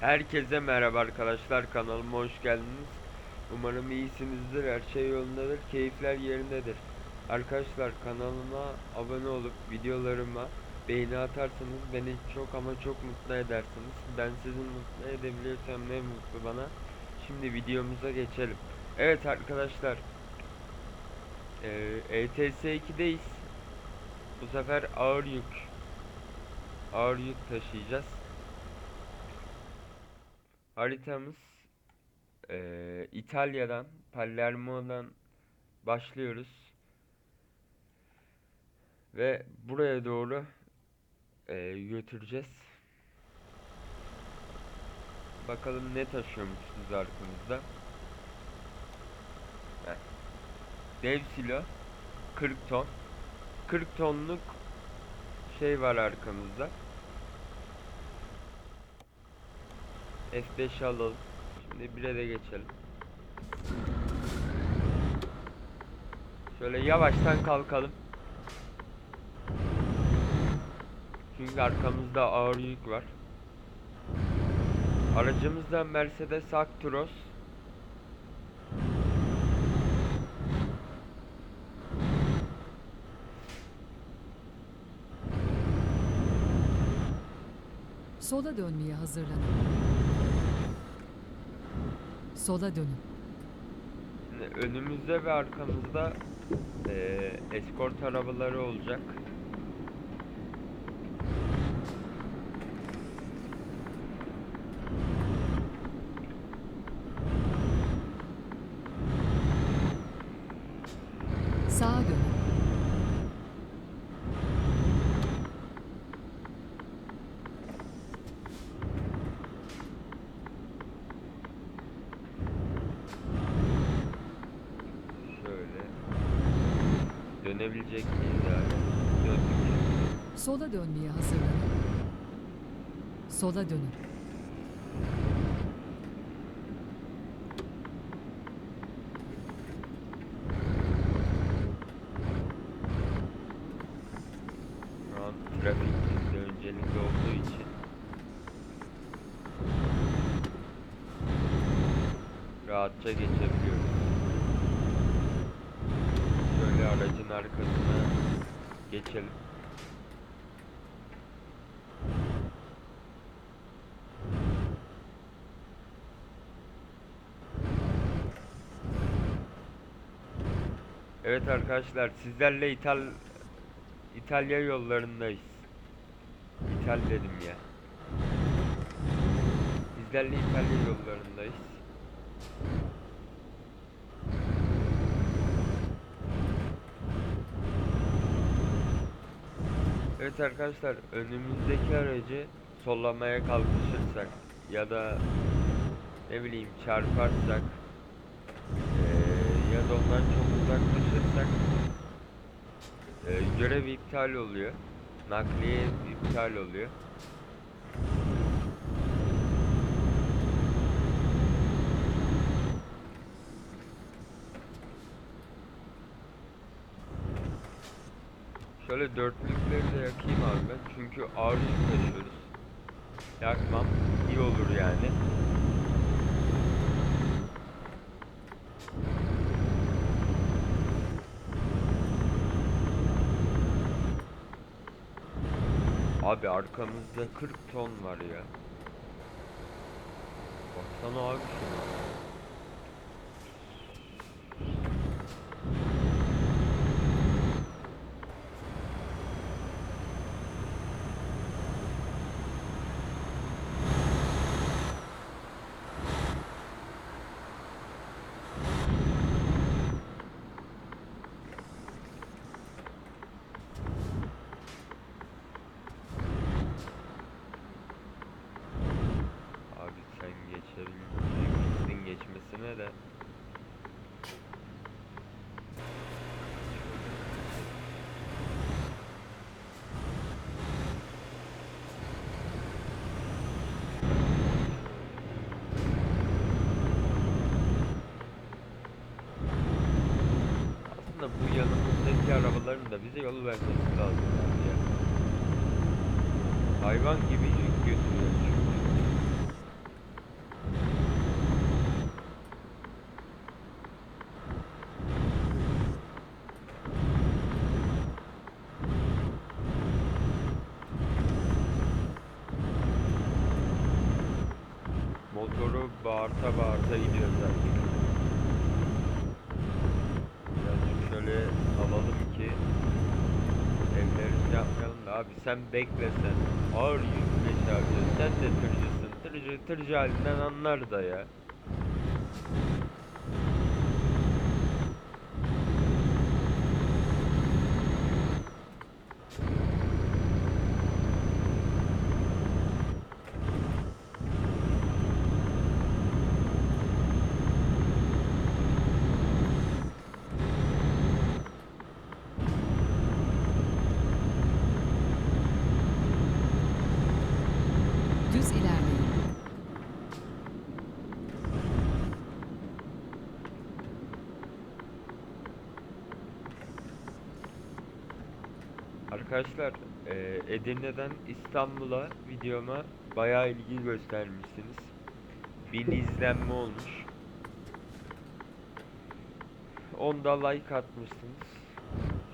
Herkese merhaba arkadaşlar kanalıma hoş geldiniz. Umarım iyisinizdir, her şey yolundadır, keyifler yerindedir. Arkadaşlar kanalıma abone olup videolarıma beğeni atarsanız beni çok ama çok mutlu edersiniz. Ben sizi mutlu edebiliyorsam ne mutlu bana. Şimdi videomuza geçelim. Evet arkadaşlar. Eee ETS 2'deyiz. Bu sefer ağır yük ağır yük taşıyacağız. Haritamız eee, İtalya'dan, Palermo'dan başlıyoruz. Ve buraya doğru eee, götüreceğiz. Bakalım ne taşıyormuşsunuz arkamızda. Heh. Dev silo 40 ton. 40 tonluk şey var arkamızda. F5 alalım. Şimdi 1'e de geçelim. Şöyle yavaştan kalkalım. Çünkü arkamızda ağır yük var. Aracımızda Mercedes Actros. Sola dönmeye hazırlanın. Sola dönün. Önümüzde ve arkamızda eee eskort arabaları olacak. Sağa dönün. Şöyle. Dönebilecek miyiz yani? Döndük. Sola dönmeye hazırlanın. Sola dönün. Şu an trafik olduğu için rahatça geçebiliyoruz. Şöyle aracın arkasına geçelim. Evet arkadaşlar sizlerle İtal İtalya yollarındayız. İtal dedim ya. Sizlerle İtalya yollarındayız. Evet arkadaşlar önümüzdeki aracı sollamaya kalkışırsak ya da ne bileyim çarparsak eee, ya da ondan çok uzaklaşırsak eee, görev iptal oluyor. Nakliye iptal oluyor. Şöyle dörtlükleri de yakayım abi ben. Çünkü ağır yük taşıyoruz. Yakmam iyi olur yani. Abi arkamızda 40 ton var ya. Baksana abi şuna. Kendi arabalarını da bize yol vermesi lazım yani. Hayvan gibi yük götürüyor çünkü. Motoru bağırta bağırta gidiyoruz artık. Sen bekle sen. Ağır yük abi. Sen de tırcısın. Tırcı tırcı halinden anlar da ya. Düz ilerleyin. Arkadaşlar eee, Edirne'den İstanbul'a videoma bayağı ilgi göstermişsiniz. Bin izlenme olmuş. Onda like atmışsınız.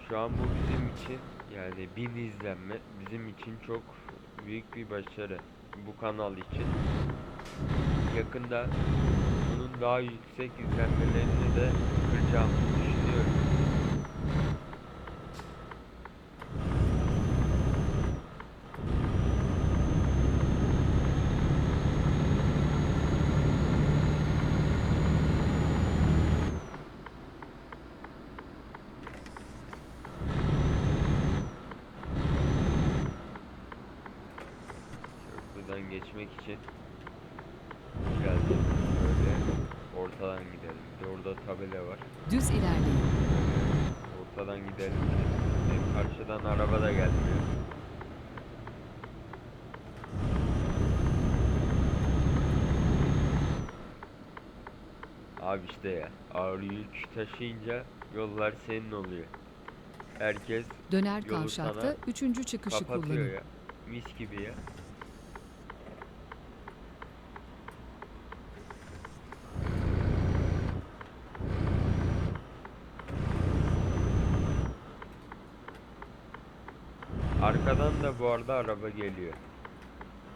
Şu an bu bizim için yani bin izlenme bizim için çok büyük bir başarı bu kanal için. Yakında bunun daha yüksek izlenmelerini de kıracağımızı geçmek için birazcık böyle ortadan gidelim. Bir de orada tabela var. Düz ilerleyin. Ortadan gidelim. Hem karşıdan araba da gelmiyor. Abi işte ya ağır yük taşıyınca yollar senin oluyor. Herkes Döner Yolu kavşakta sana üçüncü çıkışı kapatıyor kullanın. ya. Mis gibi ya. Arkadan da bu arada araba geliyor.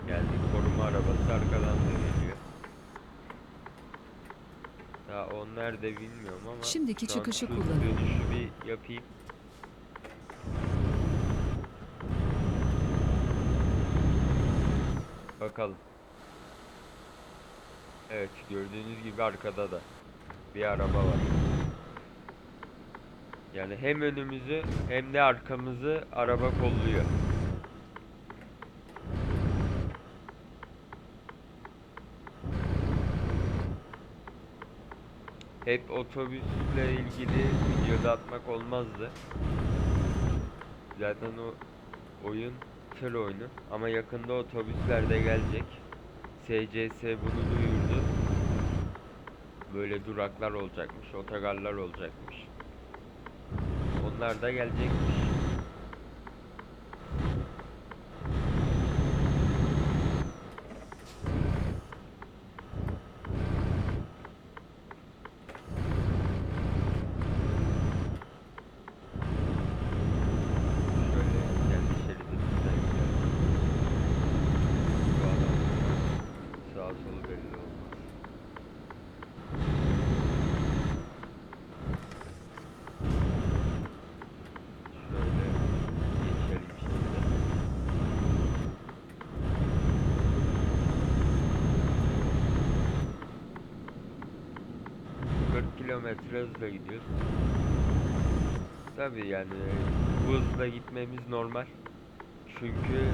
Geldi koruma arabası arkadan da geliyor. Ya o nerede bilmiyorum ama Şimdiki şu an çıkışı kullanın. Dönüşü bir yapayım. Bakalım. Evet gördüğünüz gibi arkada da bir araba var. Yani hem önümüzü hem de arkamızı araba kolluyor. Hep otobüsle ilgili videoda atmak olmazdı. Zaten o oyun tır oyunu ama yakında otobüsler de gelecek. SCS bunu duyurdu. Böyle duraklar olacakmış, otogarlar olacakmış. Onlar da gelecekmiş. Şöyle kendi şeridimizden gidelim. Bu adam sağa solu belli olmaz. Şöyle geçelim şimdi. Kırk kilometre hızla gidiyoruz. Tabii yani bu hızla gitmemiz normal. Çünkü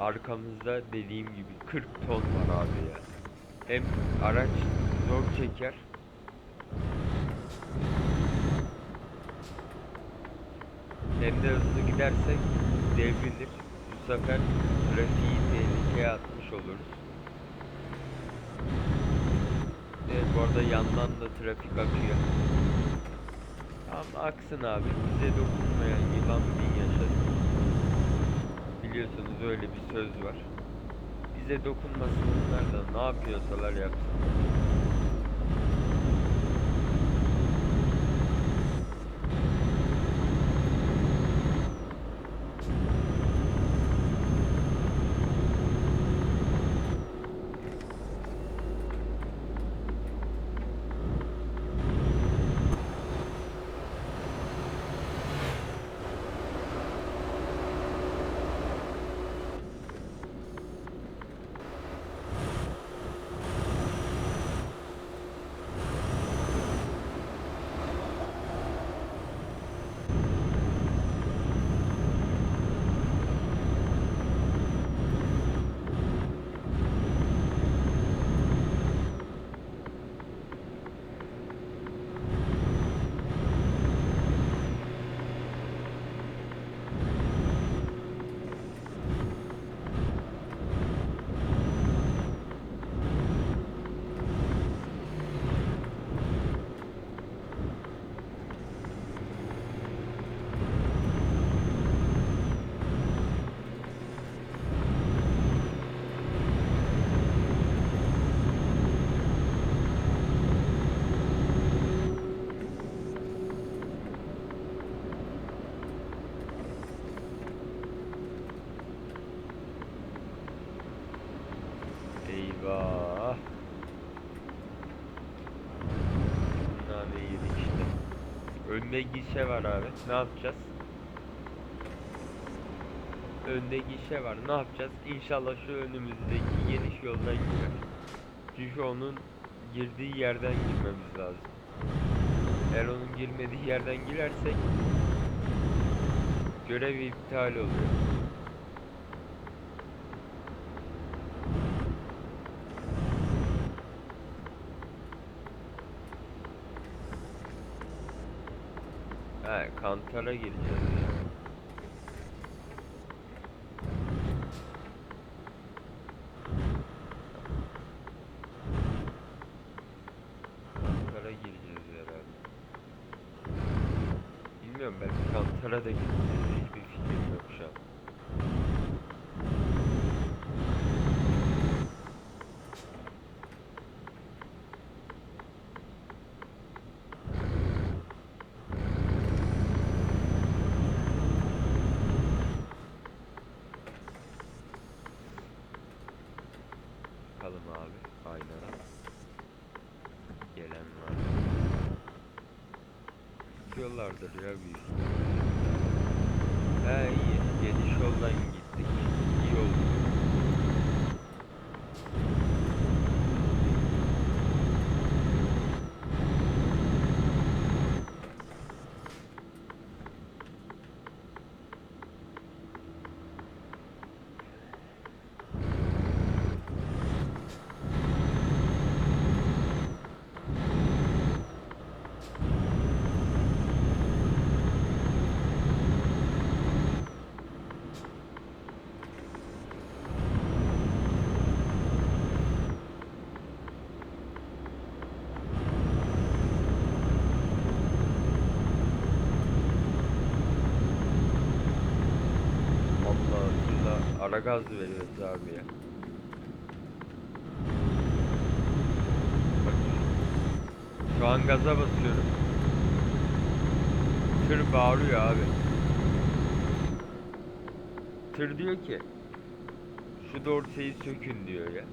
arkamızda dediğim gibi 40 ton var abi ya. Hem araç zor çeker. Hem de hızlı gidersek devrilir. Bu sefer trafiği tehlikeye atmış oluruz. Evet bu arada yandan da trafik akıyor. Tamam aksın abi. Bize dokunmayan yılan bin yaşasın. Biliyorsunuz öyle bir söz var. Bize dokunmasınlar da ne yapıyorsalar yapsın. Eyvah. Nane yedik işte. Önde gişe var abi. Ne yapacağız? Önde gişe var. Ne yapacağız? İnşallah şu önümüzdeki geniş yoldan girer. Çünkü onun girdiği yerden girmemiz lazım. Eğer onun girmediği yerden girersek görev iptal oluyor. Kantara gireceğiz ya. Kantara gireceğiz herhalde. Bilmiyorum ben kantara da gideceğiz. Hiçbir fikrim yok şu an. Bakalım abi. Aynen. Gelen var. Yollardır ya büyük ihtimalle. He iyi. Geniş yoldan gittik. İyi oldu. Allah Ara gaz veriyoruz abi ya. Şu an gaza basıyorum. Tır bağırıyor abi. Tır diyor ki şu dorseyi sökün diyor ya.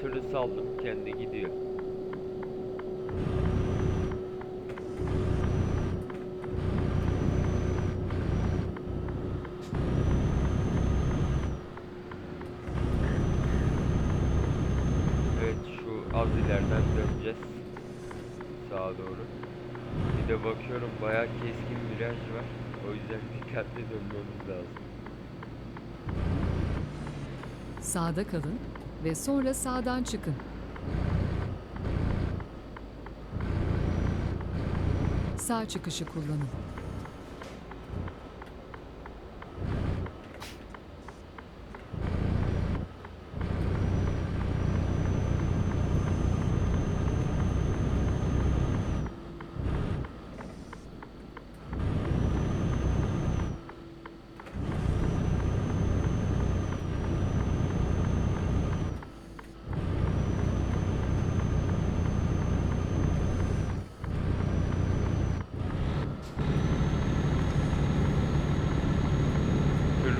türlü saldım kendi gidiyor. Evet şu az ileriden döneceğiz. Sağa doğru. Bir de bakıyorum bayağı keskin viraj var. O yüzden dikkatli dönmemiz lazım. Sağda kalın ve sonra sağdan çıkın. Sağ çıkışı kullanın.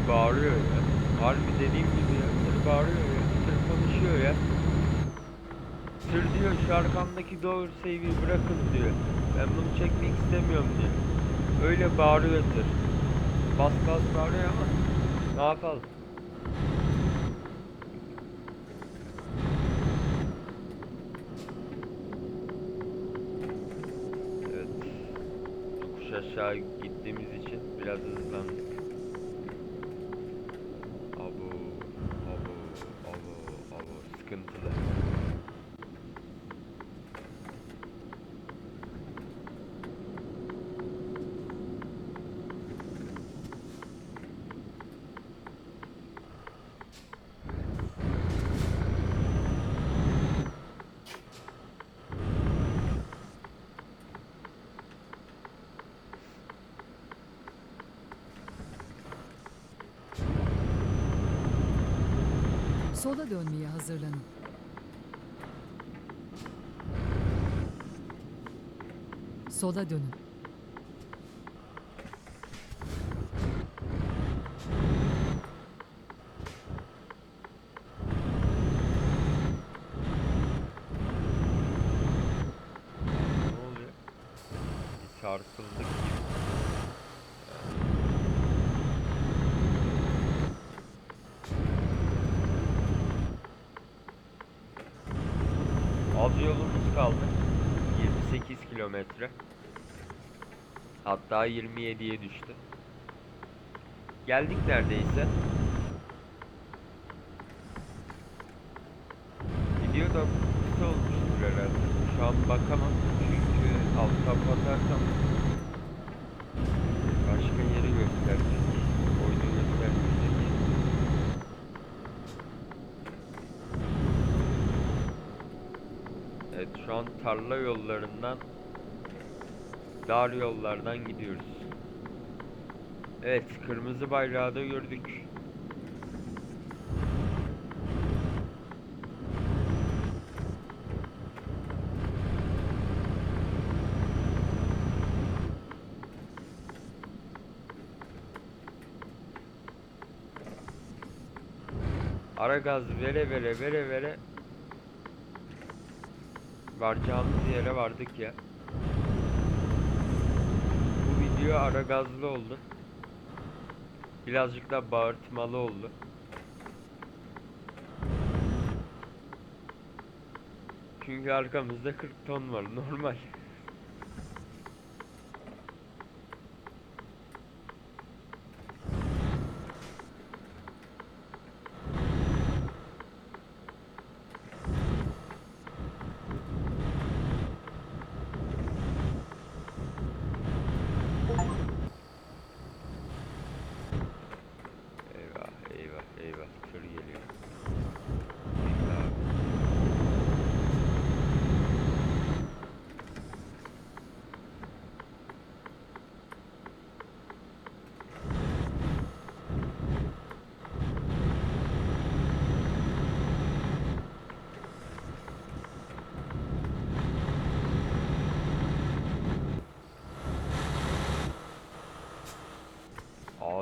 Bağırıyor ya. Harbi dediğim gibi ya. Tır bağırıyor ya. Tır konuşuyor ya. Tır diyor şu arkamdaki doğru sevgiyi bırakın diyor. Ben bunu çekmek istemiyorum diyor. Öyle bağırıyor tır. Bas bas bağırıyor ama ne yapalım? Evet. Yokuş aşağı gittiğimiz için biraz hızlandık. Sola dönmeye hazırlanın. Sola dönün. Ne oluyor? Bir sarsıldık gibi. Az yolumuz kaldı. 28 kilometre. Hatta 27'ye düştü. Geldik neredeyse. Video da kısa olmuştur herhalde. Şu an bakamam çünkü altta bakarsam başka yeri gösterecek. Oyunu göstermeyecek. Evet şu an tarla yollarından dar yollardan gidiyoruz. Evet kırmızı bayrağı da gördük. Ara gaz vere vere vere vere varacağımız yere vardık ya. Bu video ara gazlı oldu. Birazcık da bağırtmalı oldu. Çünkü arkamızda 40 ton var normal.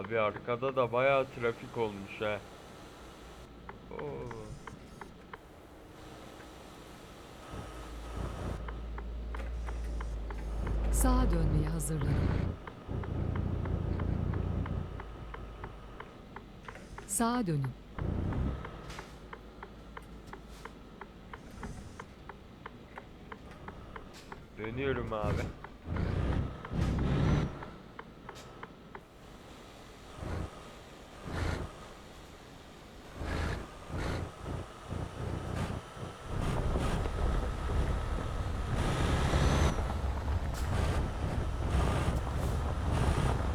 Abi arkada da bayağı trafik olmuş ha. Oo. Sağa dönmeye hazırlanın. Sağa dönün. Dönüyorum abi.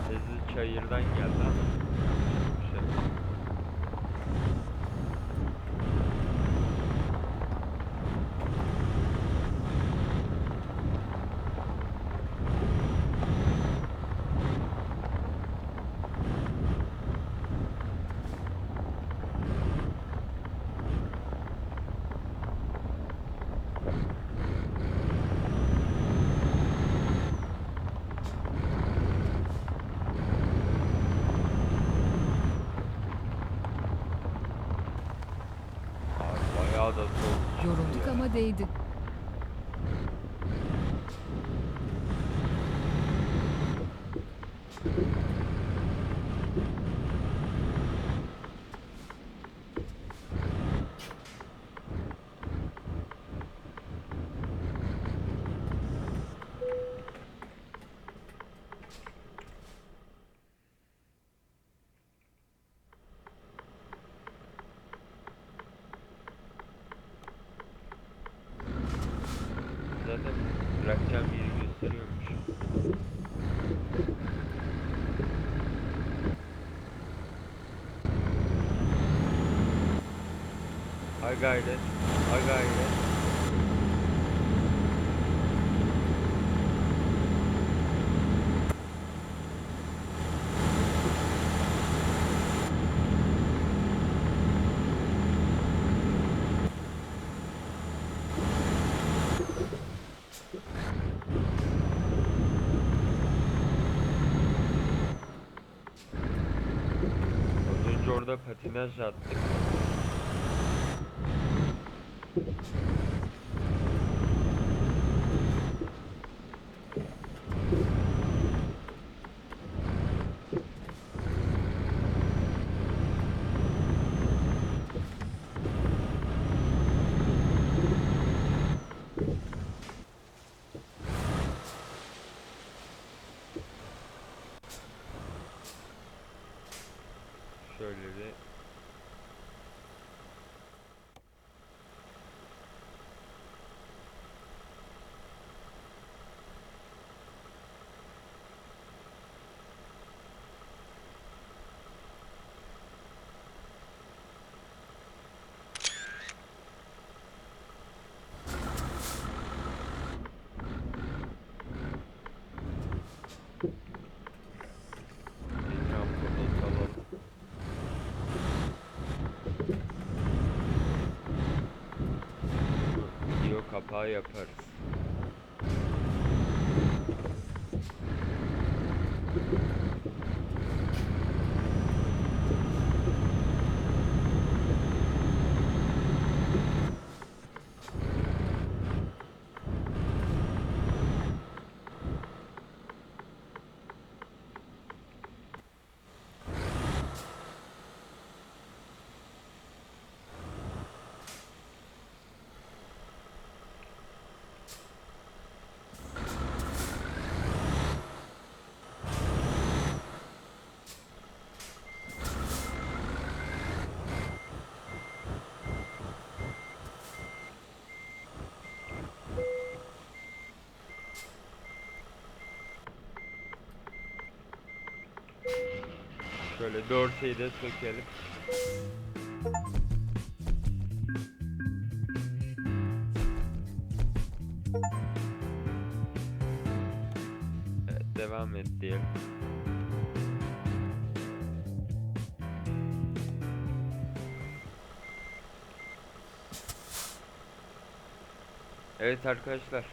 Sesi çayırdan geldi ama. Bir şey. Abi bayağı da soğuk. Yorulduk ya. ama değdi. Zaten bırakacağım yeri gösteriyormuş. Ha gayret, ha gayret. Orada patinaj attık. Şöyle bir ekran kodu alalım. Kapağı yaparız. Şöyle dorseyi de sökelim. Evet, devam et diyelim. Evet arkadaşlar.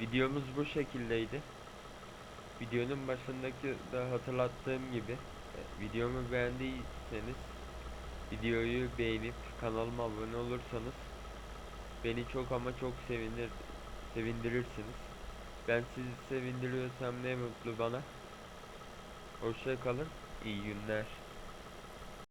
Videomuz bu şekildeydi. Videonun başındaki da hatırlattığım gibi e, videomu beğendiyseniz videoyu beğenip kanalıma abone olursanız beni çok ama çok sevinir sevindirirsiniz. Ben sizi sevindiriyorsam ne mutlu bana. Hoşça kalın. İyi günler.